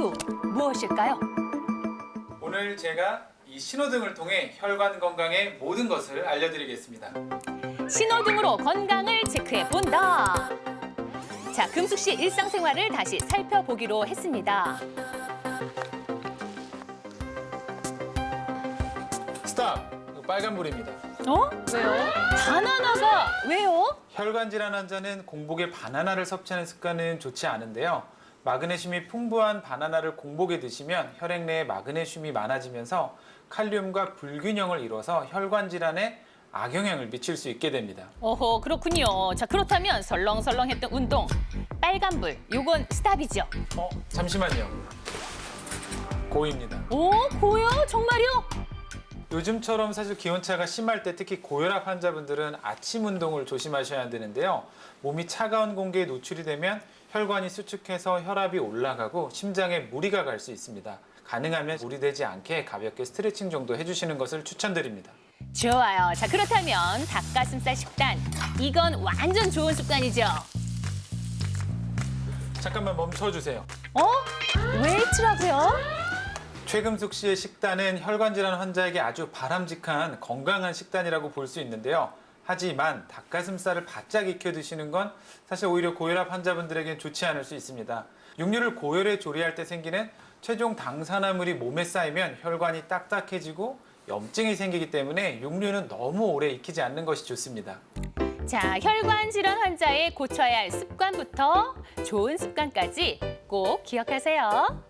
무엇일까요? 오늘 제가 이 신호등을 통해 혈관 건강의 모든 것을 알려드리겠습니다. 신호등으로 건강을 체크해 본다. 자, 금숙 씨 일상생활을 다시 살펴보기로 했습니다. 스탑! 이거 빨간불입니다. 어? 왜요? 바나나가 왜요? 혈관 질환 환자는 공복에 바나나를 섭취하는 습관은 좋지 않은데요. 마그네슘이 풍부한 바나나를 공복에 드시면 혈액 내에 마그네슘이 많아지면서 칼륨과 불균형을 이뤄서 혈관 질환에 악영향을 미칠 수 있게 됩니다. 오호, 그렇군요. 자, 그렇다면 설렁설렁했던 운동 빨간불, 요건 스탑이죠. 어, 잠시만요. 고입니다. 오, 고요? 정말요? 요즘처럼 사실 기온차가 심할 때 특히 고혈압 환자분들은 아침 운동을 조심하셔야 되는데요. 몸이 차가운 공기에 노출이 되면 혈관이 수축해서 혈압이 올라가고 심장에 무리가 갈 수 있습니다. 가능하면 무리되지 않게 가볍게 스트레칭 정도 해주시는 것을 추천드립니다. 좋아요. 자, 그렇다면 닭가슴살 식단. 이건 완전 좋은 습관이죠. 잠깐만 멈춰주세요. 어? 웨이트라고요? 최금숙 씨의 식단은 혈관 질환 환자에게 아주 바람직한 건강한 식단이라고 볼 수 있는데요. 하지만 닭가슴살을 바짝 익혀 드시는 건 사실 오히려 고혈압 환자분들에겐 좋지 않을 수 있습니다. 육류를 고열에 조리할 때 생기는 최종 당산화물이 몸에 쌓이면 혈관이 딱딱해지고 염증이 생기기 때문에 육류는 너무 오래 익히지 않는 것이 좋습니다. 자, 혈관 질환 환자의 고쳐야 할 습관부터 좋은 습관까지 꼭 기억하세요.